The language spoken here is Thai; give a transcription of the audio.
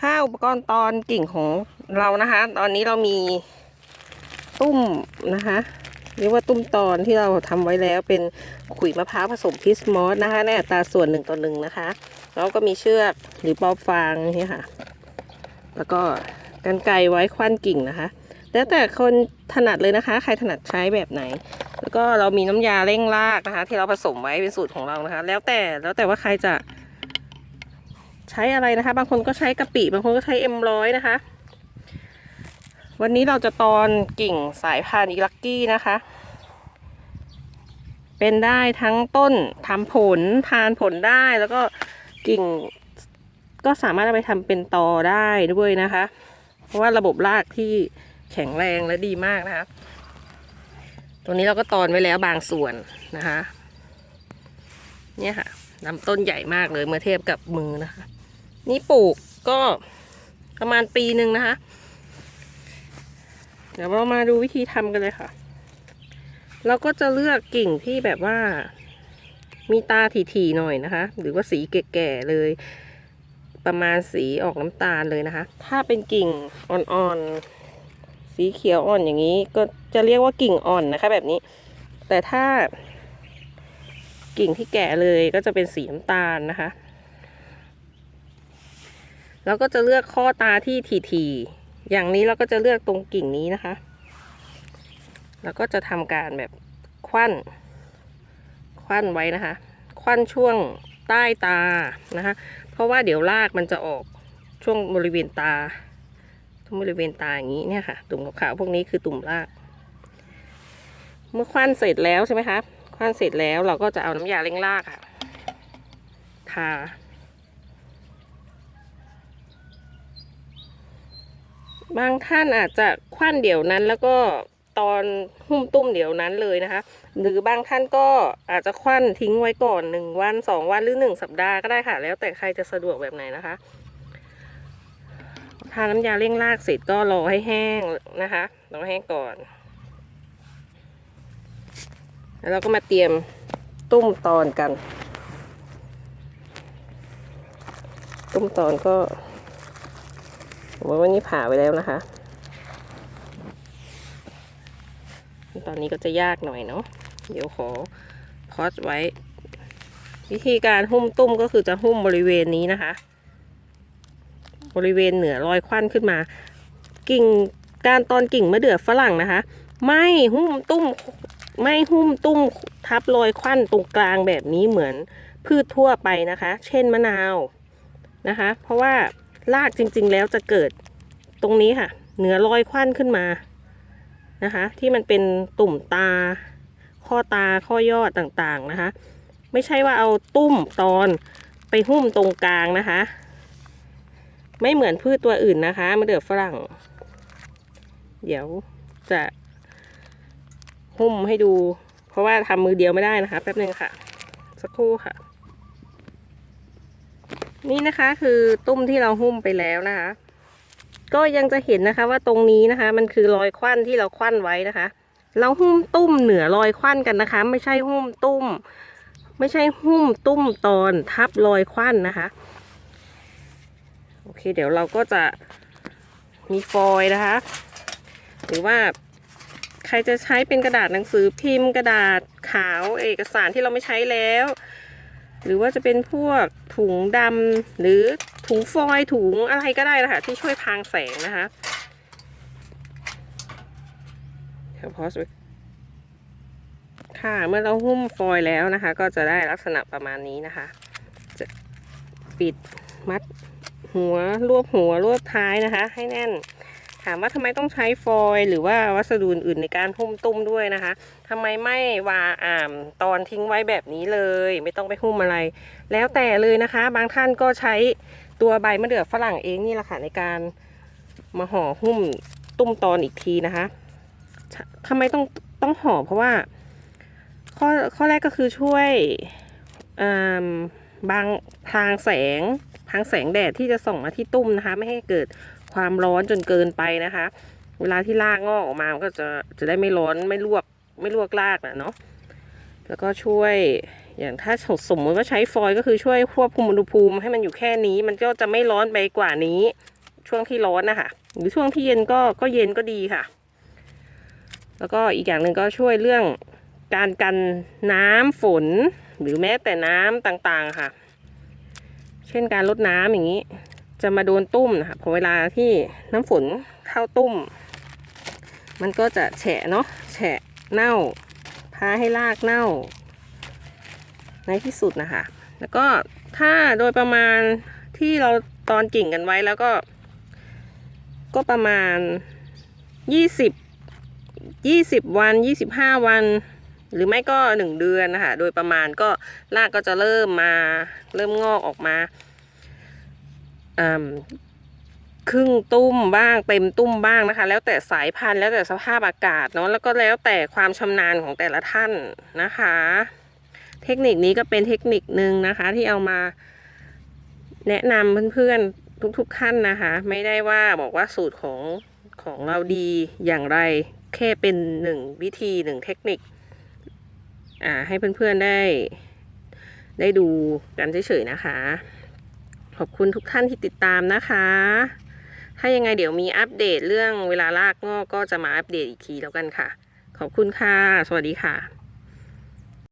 ค่าอุปกรณ์ตอนกิ่งของเรานะคะ ตอนนี้เรามีตุ้มนะคะเรียกว่าตุ้มตอนที่เราทำไว้แล้วเป็นขุยมะพร้าวผสมพิสมอสนะคะในอัตราส่วนหนึ่งต่อหนึ่งนะคะ แล้วก็มีเชือกหรือปอบฟางนี่ค่ะ แล้วก็กันไกรไว้คว้านกิ่งนะคะ แล้วแต่คนถนัดเลยนะคะ ใครถนัดใช้แบบไหน แล้วก็เรามีน้ำยาเร่งรากนะคะ ที่เราผสมไว้เป็นสูตรของเรานะคะ แล้วแต่แล้วแต่ว่าใครจะ ใช้อะไรนะคะ บางคนก็ใช้กะปิบางคนก็ใช้เอ็มร้อยนะคะ วันนี้เราจะตอนกิ่งสายพันธุ์อีลักกี้นะคะ เป็นได้ทั้งต้นทำผลทานผลได้แล้วก็กิ่งก็สามารถเอาไปทำเป็นตอได้ด้วยนะคะ เพราะว่าระบบรากที่แข็งแรงและดีมากนะคะตรงนี้เราก็ตอนไว้แล้วบางส่วนนะคะ เนี่ยค่ะลำต้นใหญ่มากเลยเมื่อเทียบกับมือนะคะ นี่ปลูกก็ประมาณปีหนึ่งนะคะ เดี๋ยวเรามาดูวิธีทำกันเลยค่ะ เราก็จะเลือกกิ่งที่แบบว่า มีตาถี่ๆหน่อยนะคะ หรือว่าสีแก่ๆเลย ประมาณสีออกน้ำตาลเลยนะคะ ถ้าเป็นกิ่งอ่อนๆ สีเขียวอ่อนอย่างนี้ ก็จะเรียกว่ากิ่งอ่อนนะคะ แบบนี้ แต่ถ้า กิ่งที่แก่เลยก็จะเป็นสีน้ำตาลนะคะ แล้วก็จะเลือกข้อตาที่ถี่ๆอย่างนี้เราก็จะเลือกตรงกิ่งนี้นะคะ แล้วก็จะทำการแบบควันควันไว้นะคะ ควันช่วงใต้ตานะคะ เพราะว่าเดี๋ยวรากมันจะออกช่วงบริเวณตาช่วงบริเวณตาอย่างนี้เนี่ยค่ะ ตุ่มขาวๆพวกนี้คือตุ่มราก เมื่อควันเสร็จแล้วใช่ไหมคะควันเสร็จแล้วเราก็จะเอาน้ำยาเร่งรากค่ะทา บางท่านอาจจะควันเดี๋ยวนั้น แล้วก็ตอนหุ้มตุ้มเดี๋ยวนั้นเลยนะคะ หรือบางท่านก็อาจจะควันทิ้งไว้ก่อนหนึ่งวันสองวันหรือหนึ่งสัปดาห์ก็ได้ค่ะ แล้วแต่ใครจะสะดวกแบบไหนนะคะทาน้ำยาเร่งรากเสร็จก็รอให้แห้งนะคะรอให้แห้งก่อน แล้วเราก็มาเตรียมตุ้มตอนกัน ตุ้มตอนก็ ว่าวันนี้ผ่าไปแล้วนะคะ ตอนนี้ก็จะยากหน่อยเนาะเดี๋ยวขอพอสไว้ วิธีการหุ้มตุ้มก็คือจะหุ้มบริเวณนี้นะคะ บริเวณเหนือรอยควันขึ้นมา กิ่งการตอนกิ่งมะเดื่อฝรั่งนะคะ ไม่หุ้มตุ้มไม่หุ้มตุ้มทับรอยควันตรงกลางแบบนี้เหมือนพืชทั่วไปนะคะ เช่นมะนาวนะคะ เพราะว่า รากจริงๆแล้วจะเกิดตรงนี้ค่ะ เหนือรอยควันขึ้นมานะคะ ที่มันเป็นตุ่มตา ข้อตาข้อยอดต่างๆนะคะ ไม่ใช่ว่าเอาตุ้มตอนไปหุ้มตรงกลางนะคะ ไม่เหมือนพืชตัวอื่นนะคะมะเดื่อฝรั่ง เดี๋ยวจะหุ้มให้ดู เพราะว่าทำมือเดียวไม่ได้นะคะ แป๊บนึงค่ะ สักครู่ค่ะ นี่นะคะคือตุ้มที่เราหุ้มไปแล้วนะคะ ก็ยังจะเห็นนะคะว่าตรงนี้นะคะ มันคือรอยควันที่เราควันไว้นะคะ เราหุ้มตุ้มเหนือรอยควันกันนะคะ ไม่ใช่หุ้มตุ้ม ไม่ใช่หุ้มตุ้มตอนทับรอยควันนะคะ โอเค เดี๋ยวเราก็จะมีฟอยล์นะคะ หรือว่าใครจะใช้เป็นกระดาษหนังสือพิมพ์กระดาษขาวเอกสารที่เราไม่ใช้แล้ว หรือว่าจะเป็นพวก ถุงดำหรือถุงฟอยถุงอะไรก็ได้นะคะที่ช่วยพรางแสงนะคะเพอสค่ะ เมื่อเราหุ้มฟอยแล้วนะคะ ก็จะได้ลักษณะประมาณนี้นะคะ จะปิดมัดหัวรวบหัวรวบท้ายนะคะ ให้แน่น ถามว่าทำไมต้องใช้ฟอยล์หรือว่าวัสดุอื่นในการหุ้มตุ้มด้วยนะคะทำไมไม่วางอ่ามตอนทิ้งไว้แบบนี้เลย ไม่ต้องไปหุ้มอะไร แล้วแต่เลยนะคะ บางท่านก็ใช้ตัวใบมะเดื่อฝรั่งเองนี่แหละค่ะในการมาห่อหุ้มตุ้มตอนอีกทีนะคะทำไมต้องต้องห่อเพราะว่า ข้อข้อแรกก็คือช่วยอ่าบางพรางแสงพรางแสงแดดที่จะส่องมาที่ตุ้มนะคะ ไม่ให้เกิด ความร้อนจนเกินไปนะคะ เวลาที่รากงอกออกมามันก็จะจะได้ไม่ร้อนไม่ลวกไม่ลวกรากนะเนาะแล้วก็ช่วยอย่างถ้าสมมติว่าใช้ฟอยล์ก็คือช่วยควบคุมอุณหภูมิให้มันอยู่แค่นี้ มันก็จะไม่ร้อนไปกว่านี้ ช่วงที่ร้อนนะคะหรือช่วงที่เย็นก็ก็เย็นก็ดีค่ะ แล้วก็อีกอย่างหนึ่งก็ช่วยเรื่องการกันน้ำฝนหรือแม้แต่น้ำต่างๆค่ะ เช่นการลดน้ำอย่างนี้ จะมาโดนตุ้มนะคะพอเวลาที่น้ำฝนเข้าตุ้ม มันก็จะแฉะเนาะแฉะเน่าพาให้รากเน่า ในที่สุดนะคะ แล้วก็ถ้าโดยประมาณที่เราตอนกิ่งกันไว้แล้วก็ ก็ประมาณยี่สิบยี่สิบวันยี่สิบห้าวัน หรือไม่ก็หนึ่งเดือนนะคะ โดยประมาณก็รากก็จะเริ่มมาเริ่มงอกออกมา ครึ่งตุ้มบ้างเต็มตุ้มบ้างนะคะ แล้วแต่สายพันธุ์แล้วแต่สภาพอากาศเนาะแล้วก็แล้วแต่ความชำนาญของแต่ละท่านนะคะ เทคนิคนี้ก็เป็นเทคนิคนึงนะคะ ที่เอามาแนะนำเพื่อนๆทุกๆท่านนะคะ ไม่ได้ว่าบอกว่าสูตรของของเราดีอย่างไรแค่เป็นหนึ่งวิธีหนึ่งเทคนิคอ่าให้เพื่อนๆได้ ได้ดูกันเฉยๆนะคะ ขอบคุณทุกท่านที่ติดตามนะคะ ถ้ายังไงเดี๋ยวมีอัปเดตเรื่องเวลาลากงอกก็จะมาอัปเดตอีกทีแล้วกันค่ะ ขอบคุณค่ะ สวัสดีค่ะ